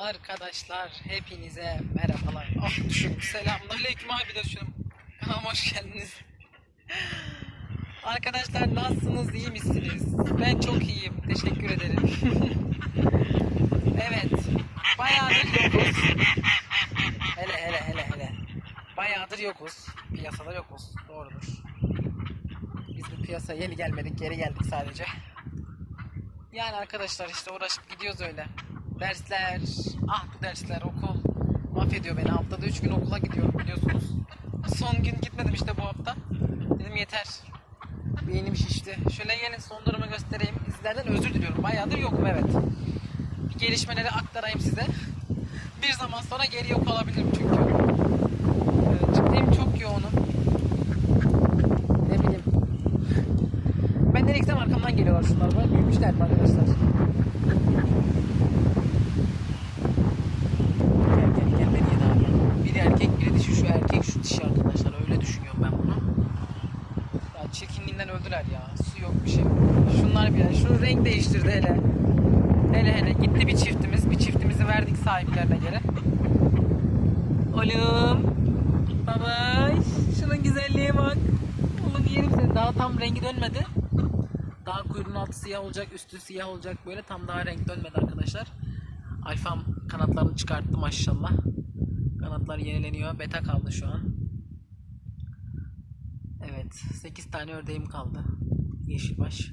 Arkadaşlar hepinize merhabalar. Ah düşün. Selamünaleyküm abi de şunum. Kanalıma hoş geldiniz. Arkadaşlar nasılsınız? iyi misiniz? Ben çok iyiyim. Teşekkür ederim. evet. Bayağıdır yokuz. Hele hele hele hele. Bayağıdır yokuz. Piyasada yokuz. Doğrudur. Biz bu piyasaya yeni gelmedik. Geri geldik sadece. Yani arkadaşlar işte uğraşıp gidiyoruz öyle. Dersler, ah bu dersler, okul mahvediyor beni. Haftada 3 gün okula gidiyorum biliyorsunuz. Son gün gitmedim işte bu hafta. Dedim yeter. Beynim şişti. Şöyle gelin son durumu göstereyim. Sizlerden özür diliyorum. Bayağıdır yokum evet. Gelişmeleri aktarayım size. Bir zaman sonra geri yok olabilirim çünkü. Ee, Ciddiyim çok yoğunum. Ne bileyim. Ben nereye gitsem arkamdan geliyorlar şunlar. Büyümüşler arkadaşlar? Gel gel gel beni yedi abi. Biri erkek biri dişi. Şu erkek şu dişi arkadaşlar. Öyle düşünüyorum ben bunu. Çirkinliğinden öldüler ya. Su yok bir şey. Şunlar bir Şu renk değiştirdi hele. Hele hele gitti bir çiftimiz. Bir çiftimizi verdik sahiplerine geri. Oğlum. Baba. Şunun güzelliğe bak. Oğlum yerim seni. Daha tam rengi dönmedi. Daha kuyruğun altı siyah olacak, üstü siyah olacak böyle. Tam daha renk dönmedi arkadaşlar. Alfam kanatlarını çıkarttı maşallah. Kanatlar yenileniyor. Beta kaldı şu an. Evet. 8 tane ördeğim kaldı. Yeşilbaş.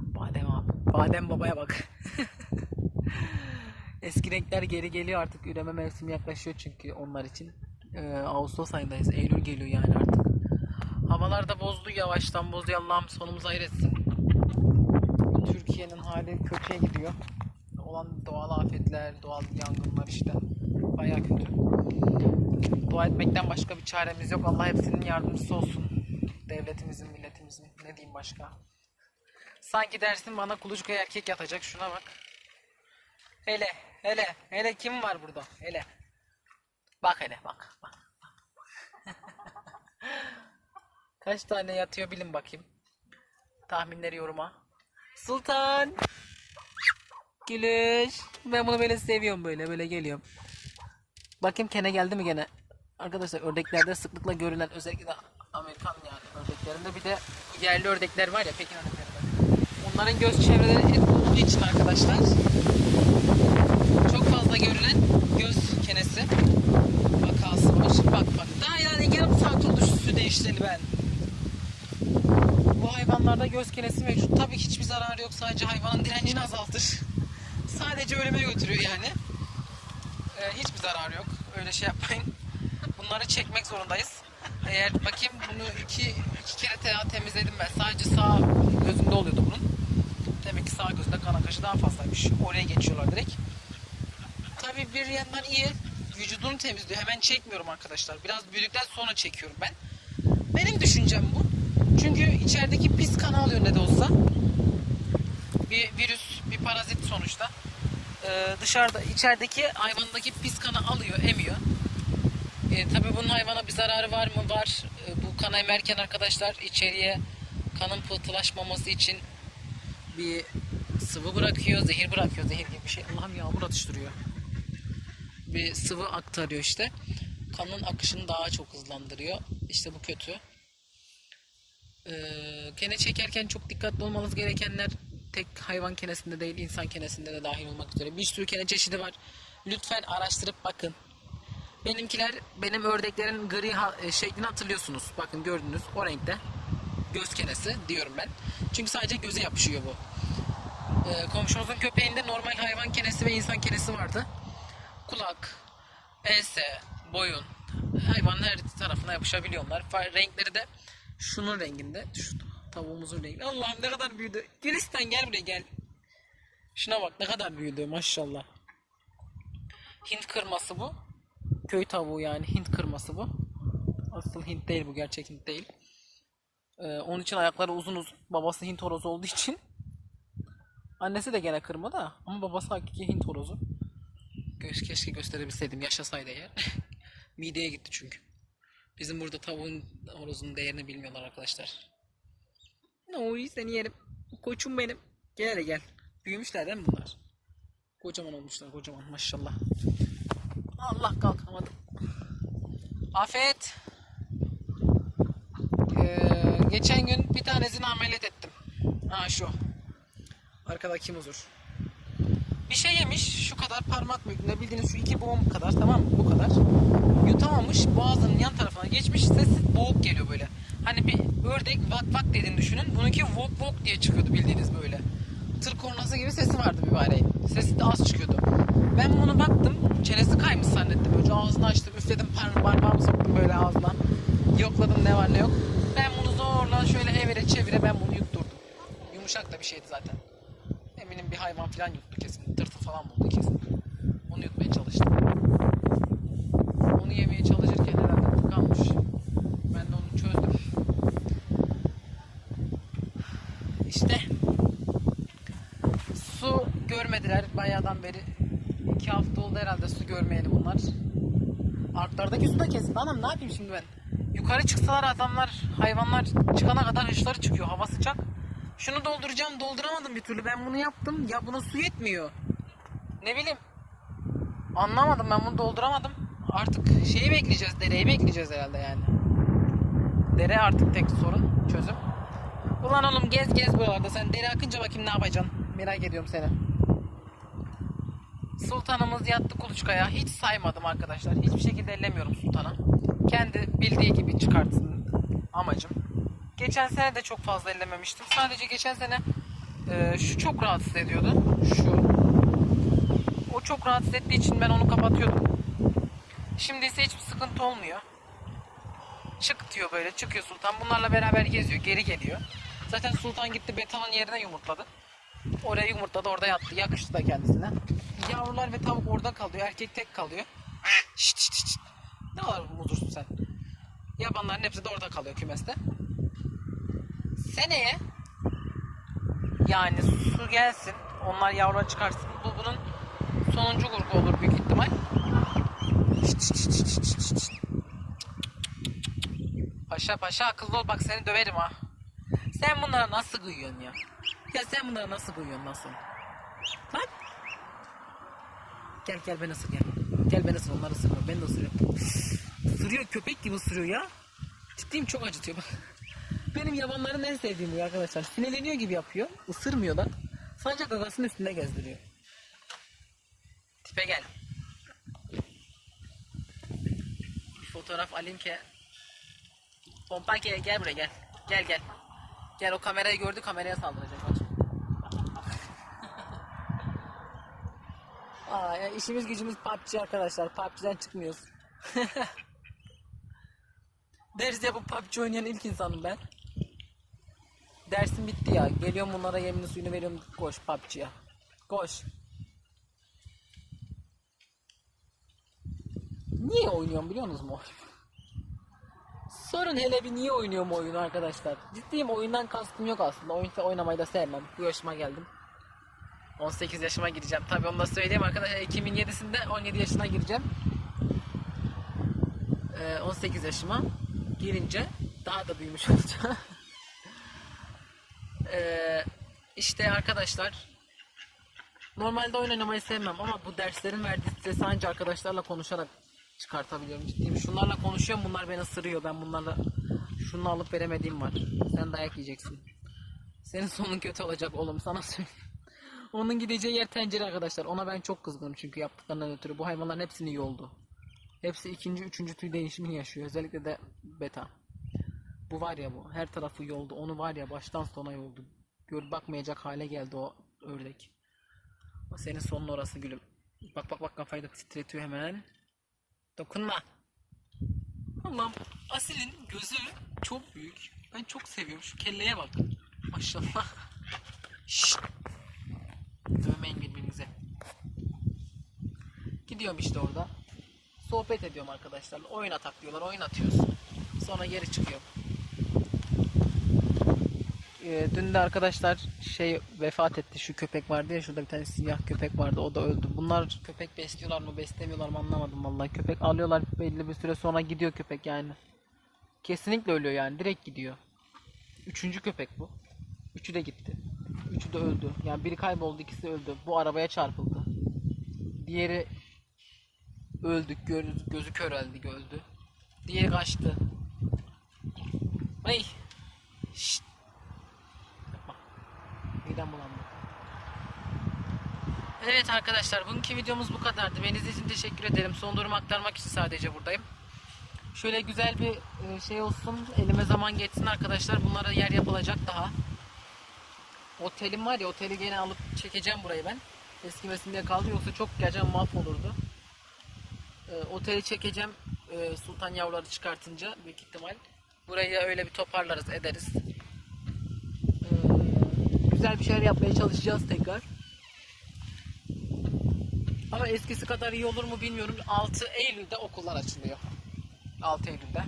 Badem abi. Badem babaya bak. Eski renkler geri geliyor artık. Üreme mevsimi yaklaşıyor çünkü onlar için. Ee, Ağustos ayındayız. Eylül geliyor yani artık. Havalar da bozdu yavaştan bozuyor. Allah'ım sonumuzu hayır etsin. Türkiye'nin hali kötüye gidiyor. Olan doğal afetler, doğal yangınlar işte. Bayağı kötü. Dua etmekten başka bir çaremiz yok. Allah hepsinin yardımcısı olsun. Devletimizin, milletimizin. Ne diyeyim başka? Sanki dersin bana kuluçka erkek yatacak. Şuna bak. Hele, hele, hele kim var burada? Hele. Bak hele, bak. bak. Kaç tane yatıyor bilin bakayım. Tahminleri yoruma. Sultan. Gülüş. Ben bunu böyle seviyorum böyle böyle geliyorum. Bakayım kene geldi mi gene? Arkadaşlar ördeklerde sıklıkla görülen özellikle ördeklerinde bir de yerli ördekler var ya Pekin ördekleri. Onların göz çevreleri et olduğu için arkadaşlar çok fazla görülen göz kenesi vakası var. Bak bak daha yani yarım saat oldu şu sütü ben. Bu hayvanlarda göz kenesi mevcut. Tabii hiçbir zararı yok. Sadece hayvanın direncini azaltır. Sadece ölüme götürüyor yani. Ee, hiçbir zararı yok. Öyle şey yapmayın. Bunları çekmek zorundayız. Eğer bakayım bunu iki, iki kere te- temizledim ben. Sadece sağ gözünde oluyordu bunun. Demek ki sağ gözünde kan akışı daha fazlaymış. Oraya geçiyorlar direkt. Tabii bir yandan iyi. Vücudunu temizliyor. Hemen çekmiyorum arkadaşlar. Biraz büyüdükten sonra çekiyorum ben. Benim düşüncem bu. Çünkü içerideki pis kanı alıyor ne de olsa. Bir virüs, bir parazit sonuçta. Ee, dışarıda, içerideki hayvandaki pis kanı alıyor, emiyor. Ee, tabii bunun hayvana bir zararı var mı? Var. Ee, bu kan emerken arkadaşlar içeriye kanın pıhtılaşmaması için bir sıvı bırakıyor, zehir bırakıyor. Zehir gibi bir şey. Allah'ım yağmur atıştırıyor. Bir sıvı aktarıyor işte. Kanın akışını daha çok hızlandırıyor. İşte bu kötü. Ee, kene çekerken çok dikkatli olmanız gerekenler tek hayvan kenesinde değil insan kenesinde de dahil olmak üzere bir sürü kene çeşidi var. Lütfen araştırıp bakın. Benimkiler benim ördeklerin gri ha- e, şeklini hatırlıyorsunuz. Bakın gördünüz o renkte. Göz kenesi diyorum ben. Çünkü sadece göze yapışıyor bu. Ee, komşumuzun köpeğinde normal hayvan kenesi ve insan kenesi vardı. Kulak, ense, boyun hayvanın her tarafına yapışabiliyorlar. Fa- Renkleri de şunun renginde. Şu tavuğumuzun rengi. Allah'ım ne kadar büyüdü. Gülistan gel buraya gel. Şuna bak ne kadar büyüdü maşallah. Hint kırması bu. Köy tavuğu yani Hint kırması bu. Asıl Hint değil bu gerçek Hint değil. Ee, onun için ayakları uzun uzun. Babası Hint horozu olduğu için. Annesi de gene kırma da ama babası hakiki Hint horozu. Keş- Keşke gösterebilseydim yaşasaydı eğer. Mideye gitti çünkü. Bizim burada tavuğun horozun değerini bilmiyorlar arkadaşlar. Oy seni yerim. Koçum benim. Gel hele gel. Büyümüşler değil mi bunlar? Kocaman olmuşlar kocaman maşallah. Allah kalkamadım. Afet. Ee, geçen gün bir tanesini ameliyat ettim. Ha şu. Arkadaki muzur. Bir şey yemiş şu kadar parmak büyüklüğünde bildiğiniz şu iki boğum kadar tamam mı bu kadar. Yutamamış boğazının yan tarafına geçmiş ses boğuk geliyor böyle. Hani bir ördek vak vak dediğini düşünün. Bununki vok vok diye çıkıyordu bildiğiniz böyle. Tır kornası gibi sesi vardı mübareğin. Sesi de az çıkıyordu. Ben bunu baktım çenesi kaymış zannettim. Önce ağzını açtım üfledim par parmağımı soktum böyle ağzına. Yokladım ne var ne yok. Ben bunu zorla şöyle evire çevire ben bunu yutturdum. Yumuşak da bir şeydi zaten. Eminim bir hayvan falan yuttu kesin. Tırtıl falan buldu kesin. Onu yutmaya çalıştım. Onu yemeye çalışırken herhalde tıkanmış. Ben de onu çözdüm. İşte su bayağıdan beri. iki hafta oldu herhalde su görmeyeli bunlar. Arklardaki su da kesildi. Anam ne yapayım şimdi ben? Yukarı çıksalar adamlar, hayvanlar çıkana kadar hışları çıkıyor. Hava sıcak. Şunu dolduracağım dolduramadım bir türlü. Ben bunu yaptım. Ya buna su yetmiyor. Ne bileyim. Anlamadım ben bunu dolduramadım. Artık şeyi bekleyeceğiz. Dereyi bekleyeceğiz herhalde yani. Dere artık tek sorun. Çözüm. Ulan oğlum gez gez buralarda. Sen dere akınca bakayım ne yapacaksın. Merak ediyorum seni. Sultanımız yattı kuluçkaya. Hiç saymadım arkadaşlar. Hiçbir şekilde ellemiyorum sultana. Kendi bildiği gibi çıkartsın amacım. Geçen sene de çok fazla ellememiştim. Sadece geçen sene e, şu çok rahatsız ediyordu. Şu. O çok rahatsız ettiği için ben onu kapatıyordum. Şimdi ise hiçbir sıkıntı olmuyor. Çık diyor böyle çıkıyor sultan. Bunlarla beraber geziyor. Geri geliyor. Zaten sultan gitti betonun yerine yumurtladı. Oraya yumurtladı orada yattı. Yakıştı da kendisine. Yavrular ve tavuk orada kalıyor. Erkek tek kalıyor. Şşt şşt şşt. Ne kadar muzursun sen. Yabanların hepsi de orada kalıyor kümeste. Seneye yani su gelsin. Onlar yavrular çıkarsın. Bu bunun sonuncu grubu olur büyük ihtimal. Şşt, şşt, şşt, şşt, şşt. Paşa paşa akıllı ol bak seni döverim ha. Sen bunlara nasıl kıyıyorsun ya? Ya sen bunlara nasıl kıyıyorsun nasıl? Lan. Gel gel ben ısır gel. Gel ben ısır onları ısırma ben de ısırıyorum. Isırıyor köpek gibi ısırıyor ya. Ciddiyim çok acıtıyor bak. Benim yabanların en sevdiğim bu arkadaşlar. Sinirleniyor gibi yapıyor. Isırmıyor da. Sadece gagasının üstünde gezdiriyor. Tipe gel. Bir fotoğraf alayım ki. Pompake gel buraya gel. Gel gel. Gel o kamerayı gördü kameraya saldıracak bak. Aa, ya işimiz gücümüz PUBG arkadaşlar. PUBG'den çıkmıyoruz. Ders yapıp PUBG oynayan ilk insanım ben. Dersim bitti ya. Geliyorum bunlara yemini suyunu veriyorum. Koş PUBG'ya. Koş. Niye oynuyorum biliyor musunuz mu? Sorun hele bir niye oynuyorum oyunu arkadaşlar. Ciddiyim oyundan kastım yok aslında. Oyun oynamayı da sevmem. Bu yaşıma geldim. 18 yaşıma gireceğim. Tabii onu da söyleyeyim arkadaşlar. 2007'sinde 17 yaşına gireceğim. Ee, 18 yaşıma girince daha da büyümüş olacağım. Ee, işte arkadaşlar normalde oyun oynamayı sevmem ama bu derslerin verdiği stresi ancak arkadaşlarla konuşarak çıkartabiliyorum ciddiyim. Şunlarla konuşuyorum bunlar beni ısırıyor. Ben bunlarla şunu alıp veremediğim var. Sen dayak yiyeceksin. Senin sonun kötü olacak oğlum sana söyleyeyim. Onun gideceği yer tencere arkadaşlar. Ona ben çok kızgınım çünkü yaptıklarından ötürü. Bu hayvanların hepsinin iyi oldu. Hepsi ikinci, üçüncü tüy değişimini yaşıyor. Özellikle de beta. Bu var ya bu. Her tarafı yoldu. Onu var ya baştan sona yoldu. Gör bakmayacak hale geldi o ördek. Senin sonun orası gülüm. Bak bak bak kafayı da titretiyor hemen. Dokunma. Allah'ım Asil'in gözü çok büyük. Ben çok seviyorum. Şu kelleye bak. Maşallah. Şşt. Dövmeyin birbirinize. Gidiyorum işte orada. Sohbet ediyorum arkadaşlarla. Oyun atak diyorlar. Oyun atıyoruz. Sonra geri çıkıyorum. Ee, dün de arkadaşlar şey vefat etti. Şu köpek vardı ya şurada bir tane siyah köpek vardı. O da öldü. Bunlar köpek besliyorlar mı beslemiyorlar mı anlamadım vallahi. Köpek alıyorlar belli bir süre sonra gidiyor köpek yani. Kesinlikle ölüyor yani. Direkt gidiyor. Üçüncü köpek bu. Üçü de gitti. Üçü de öldü. Yani biri kayboldu ikisi öldü. Bu arabaya çarpıldı. Diğeri öldü. Gözü, gözü köreldi. Öldü. Diğeri kaçtı. Ay. Şşt. Yapma. Midem bulandı. Evet arkadaşlar bugünkü videomuz bu kadardı. Beni için teşekkür ederim. Son durumu aktarmak için sadece buradayım. Şöyle güzel bir e, şey olsun. Elime zaman geçsin arkadaşlar. Bunlara yer yapılacak daha. Otelim var ya oteli gene alıp çekeceğim burayı ben. Eskimesin diye kaldı yoksa çok gerçekten mahvolurdu. E, oteli çekeceğim e, sultan yavruları çıkartınca büyük ihtimal. Burayı öyle bir toparlarız ederiz. E, güzel bir şeyler yapmaya çalışacağız tekrar. Ama eskisi kadar iyi olur mu bilmiyorum. 6 Eylül'de okullar açılıyor. 6 Eylül'de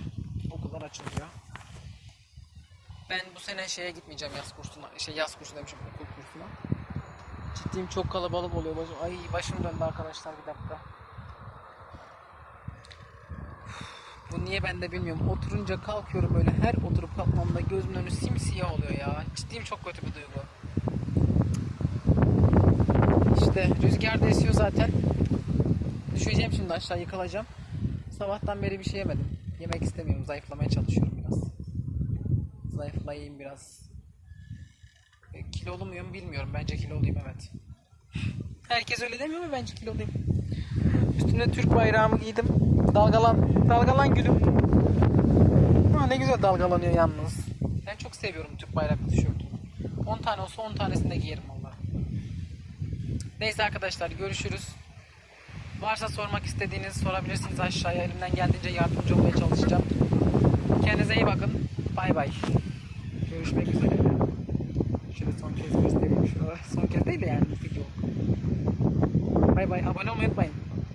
okullar açılıyor. Ben bu sene şeye gitmeyeceğim yaz kursuna. Şey yaz kursu demişim okul kursuna. Ciddiyim çok kalabalık oluyor başım. Ay başım döndü arkadaşlar bir dakika. Bu niye ben de bilmiyorum. Oturunca kalkıyorum böyle her oturup kalkmamda gözümün önü simsiyah oluyor ya. Ciddiyim çok kötü bir duygu. İşte rüzgar da esiyor zaten. Düşeceğim şimdi aşağı yıkılacağım. Sabahtan beri bir şey yemedim. Yemek istemiyorum. Zayıflamaya çalışıyorum biraz. Zayıflayayım biraz. E, kilolu muyum bilmiyorum. Bence kiloluyum evet. Herkes öyle demiyor mu? Bence kiloluyum. Üstüne Türk bayrağımı giydim. Dalgalan, dalgalan gülüm. Ha, ne güzel dalgalanıyor yalnız. Ben çok seviyorum Türk bayraklı tişörtümü. 10 tane olsa 10 tanesini de giyerim vallahi. Neyse arkadaşlar görüşürüz. Varsa sormak istediğiniz sorabilirsiniz aşağıya. Elimden geldiğince yardımcı olmaya çalışacağım. Kendinize iyi bakın. Bay bay. Görüşmek üzere. Şöyle son kez göstereyim şuralara. Son kez değil de yani video. Bay bay. Abone olmayı unutmayın.